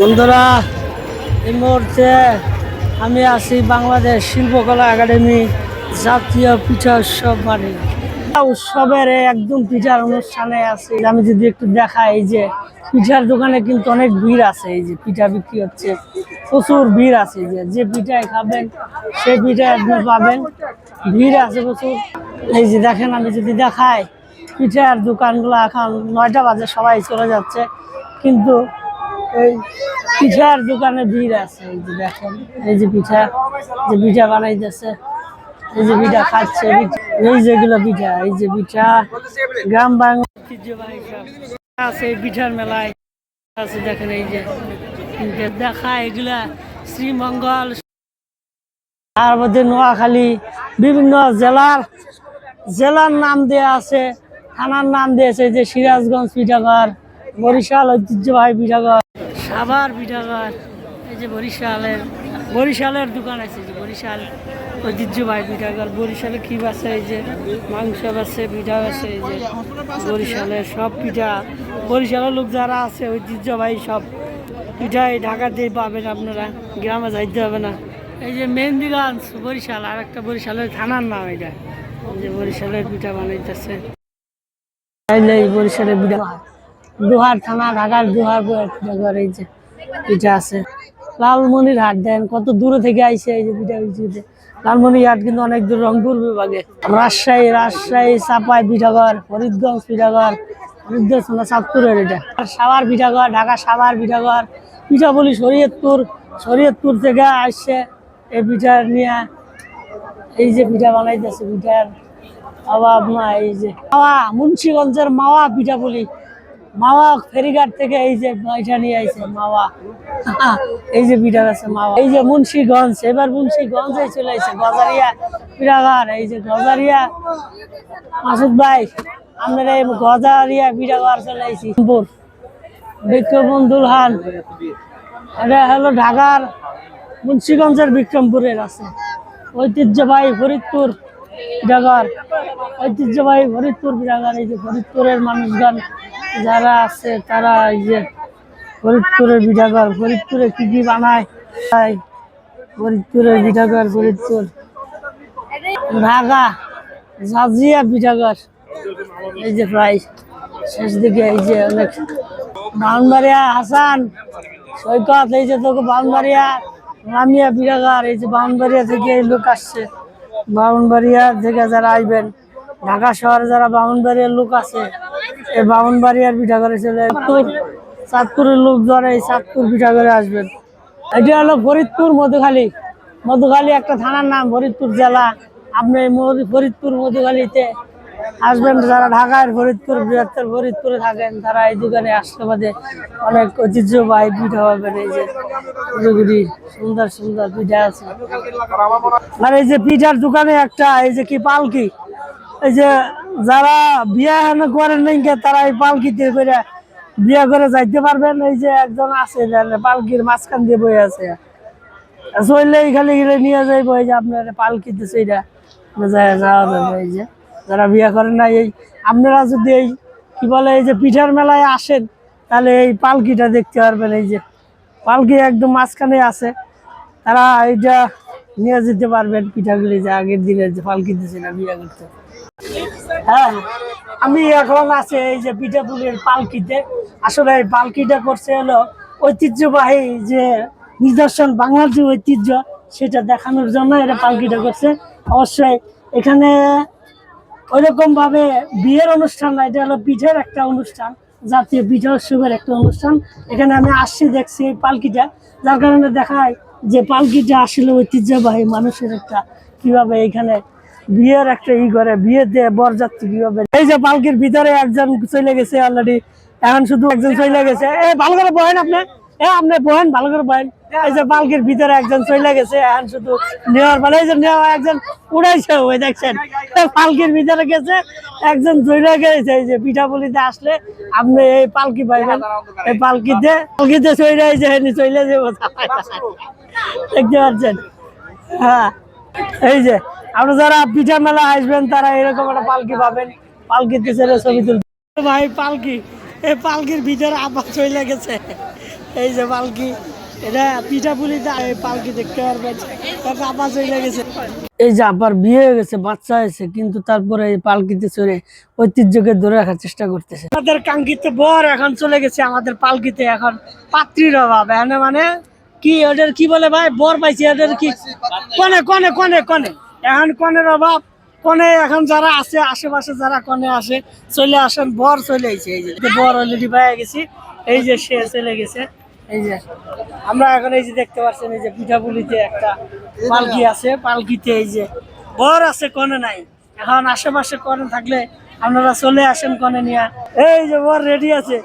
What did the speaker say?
বন্ধুরা, এই মুহূর্তে আমি আছি বাংলাদেশ শিল্পকলা একাডেমি জাতীয় পিঠা উৎসব মানে উৎসবের একদম পিঠার অনুষ্ঠানে আছি। আমি যদি একটু দেখাই, এই যে পিঠার দোকানে কিন্তু অনেক ভিড় আছে। এই যে পিঠা বিক্রি হচ্ছে, প্রচুর ভিড় আছে। যে যে পিঠায় খাবেন সেই পিঠায় আপনি পাবেন। ভিড় আছে প্রচুর। এই যে দেখেন, আমি যদি দেখাই, পিঠার দোকানগুলো এখন নয়টা বাজে, সবাই চলে যাচ্ছে। কিন্তু এই পিঠার দোকানে ভিড় আছে, এই যে দেখেন, এই যে পিঠা যে পিঠা বানাইতেছে, এই যে পিঠা খাচ্ছে, এই যেগুলো পিঠা, এই যে পিঠা, গ্রাম বাংলা আছে, এই পিঠার মেলায় আছে, দেখেন এই যে দেখা, এগুলা শ্রীমঙ্গল, তার মধ্যে নোয়াখালী, বিভিন্ন জেলার জেলার নাম দেয়া আছে, থানার নাম দিয়েছে যে সিরাজগঞ্জ পিঠাঘর বরিশাল ঐতিহ্যবাহী পিঠাঘর সাভার পিঠাঘর এই যে বরিশালের বরিশালের দোকান আছে যে বরিশাল ঐতিহ্যবাহী পিঠাঘর বরিশালে কি আছে, এই যে মাংস আছে, পিঠা আছে, এই যে বরিশালের সব পিঠা। বরিশালের লোক যারা আছে, ঐতিহ্যবাহী সব পিঠাই ঢাকাতেই পাবেন আপনারা। গ্রামে যাইতে হবে না। এই যে মেহেন্দিগঞ্জ বরিশাল। আর একটা বরিশালের থানার নাম এটা। যে বরিশালের পিঠা বানাইতেছে। বরিশালের পিঠা। দুহার থানা, ঢাকার দুহার এই যে পিঠা আছে। লালমনির হাট দেন কত দূরে থেকে আইসে এই যে পিঠা বিক্রিতে। লালমনির হাট কিন্তু অনেক দূর, রংপুর বিভাগে। রাজশাহী রাজশাহী, চাপাই পিঠাঘর, ফরিদগঞ্জ পিঠাঘর, ফরিদগঞ্জ না চাঁদপুরের এটা। সাভার পিঠাঘর, ঢাকা সাভার পিঠাঘর, পিঠা বলি শরীয়তপুর শরীয়তপুর থেকে আসছে এই পিঠা নিয়ে এই যে পিঠা বানাইতেছে পিঠার না এই যে। মাওয়া, মুন্সীগঞ্জের মাওয়া পিঠা বলি মাওয়া ফেরিঘাট থেকে এই যে পিঠা নিয়ে আইছে, মাওয়া। এই যে পিঠা আছে, মাওয়া। এই যে মুন্সিগঞ্জ, এবার মুন্সিগঞ্জে চলে আইছে, গজারিয়া পিঠাঘর এই যে গজারিয়া, মাসুদ ভাই, আমরা এই গজারিয়া পিঠাঘর চলে রংপুর। বিক্রমবন্ধুর হান এটা হলো ঢাকার, মুন্সিগঞ্জের বিক্রমপুরের আছে। ঐতিহ্যবাহী ফরিদপুর বিরাগার ঐতিহ্যবাহী ফরিদপুর বিরাগার এই যে ফরিদপুরের মানুষগণ যারা আছে, তারা এই যে ফরিদপুরের বিরাগার ফরিদপুরে কি কি বানায়? তাই ফরিদপুরের বিরাগার ফরিদপুর। ঢাকা, জাজিয়া বিরাগার এই যে প্রায় শেষ দিকে এই যে অনেক বাউনবাড়িয়া হাসান, সৈকত, এই যে তোকে বাউনবাড়িয়া, রামিয়া বিরাগার এই যে বাউনবাড়িয়া থেকে এই লোক আসছে। বাউনবাড়িয়া থেকে যারা আসবেন ঢাকা শহরে যারা বাউনবাড়িয়ার লোক আছে এই বাউনবাড়িয়ার পিঠা করে চলে চাঁদপুর চাঁদপুরের লোক যারা এই চাঁদপুর পিঠা করে আসবেন এটা হলো ফরিদপুর মধুখালী। মধুখালী একটা থানার নাম ফরিদপুর জেলা। আপনি ফরিদপুর মধুখালীতে আসবেন যারা ঢাকার ফরিদপুর বৃহত্তর ফরিদপুরে থাকেন তারা এই দোকানে আসতে বাদে অনেক ঐতিহ্যবাহী পিঠা পাবেন। এই যে গুড়ি সুন্দর সুন্দর পিঠা আছে। আর এই যে পিঠার দোকানে একটা এই যে কি পালকি? এই যে যারা বিয়া করেন নাই তারা এই পালকিতে করে বিয়া করে যাইতে পারবেন। এই যে একজন আছে পালকির মাঝখান দিয়ে বই আছে। চললে খালি গেলে নিয়ে যাইবো, এই যে আপনার পালকিতে সেইটা যাওয়া যাবে, এই যে। যারা বিয়া করেন না এই আপনারা যদি এই, কি বলে, এই যে পিঠার মেলায় আসেন, তাহলে এই পালকিটা দেখতে পারবেন, এই যে। পালকি একদম মাঝখানে আছে। তারা এইটা নিয়ে যেতে পারবেন পিঠাগুলি, যে আগের দিনের যে পালকি না বিয়ে করতে। হ্যাঁ আমি এখন আছে এই যে পিঠাপুলির পালকিতে। আসলে এই পালকিটা করছে হলো ঐতিহ্যবাহী যে নিদর্শন, বাংলার যে ঐতিহ্য, সেটা দেখানোর জন্য এটা পালকিটা করছে। অবশ্যই এখানে ওইরকম ভাবে বিয়ের অনুষ্ঠান না, এটা হলো পিঠের একটা অনুষ্ঠান, জাতীয় পিঠা উৎসবের একটা অনুষ্ঠান। এখানে আমি আসছি, দেখছি এই পালকিটা। যার কারণে দেখায় যে পালকিটা আসলে ঐতিহ্যবাহী মানুষের একটা, কীভাবে এখানে বিয়ের একটা ই করে, বিয়ে বিয়েতে বরযাত্রী কীভাবে? এই যে পালকির ভিতরে একজন চলে গেছে অলরেডি এখন শুধু একজন চলে গেছে। এ, ভালো করে বহেন আপনি। এ, আপনি বহেন, ভালো করে বহেন। এই যে পালকির ভিতরে একজন চলে গেছে, এখন শুধু নেওয়ার বেলা এই যে নেওয়া একজন উড়াইছে, ওই দেখছেন? পালকির ভিতরে গেছে, একজন চলে গেছে। এই যে পিঠাপুলিতে আসলে আপনি এই পালকি পাইবেন। এই পালকিতে পালকিতে চলে এই যে চলে যাব। দেখতে পাচ্ছেন? হ্যাঁ। এই যে আপনি যারা পিঠা মেলা আসবেন তারা এরকম একটা পালকি পাবেন। পালকিতে ছেড়ে ছবি তুলতে। ভাই পালকি। এই পালকির ভিতরে আবার চলে গেছে। এই যে পালকি। এটা পিঠা পুলি এই পালকি দেখতে পারবেন। আপা চলে গেছে। এই যে আবার বিয়ে হয়ে গেছে বাচ্চা হয়েছে কিন্তু তারপরে এই পালকিতে চড়ে ঐতিহ্যকে ধরে রাখার চেষ্টা করতেছে। আমাদের কাঙ্ক্ষিত বর এখন চলে গেছে আমাদের পালকিতে। এখন পাত্রীর অভাব এখানে মানে কি ওদের কি বলে ভাই? বর পাইছি ওদের কি? কনে কনে কনে কনে। এখন কনের অভাব, কনে এখন যারা আছে, আশেপাশে যারা কনে আসে চলে আসেন, বর চলে আইছে। এই যে বর অলরেডি পাই গেছি। এই যে সে চলে গেছে। এই যে, আমরা এখন এই যে দেখতে পাচ্ছেন, এই যে পিঠাপুলিতে একটা পালকি আছে। পালকিতে এই যে বর আছে, কনে নাই। এখন আশেপাশে কনে থাকলে আপনারা চলে আসেন কনে নিয়ে। এই যে বর রেডি আছে।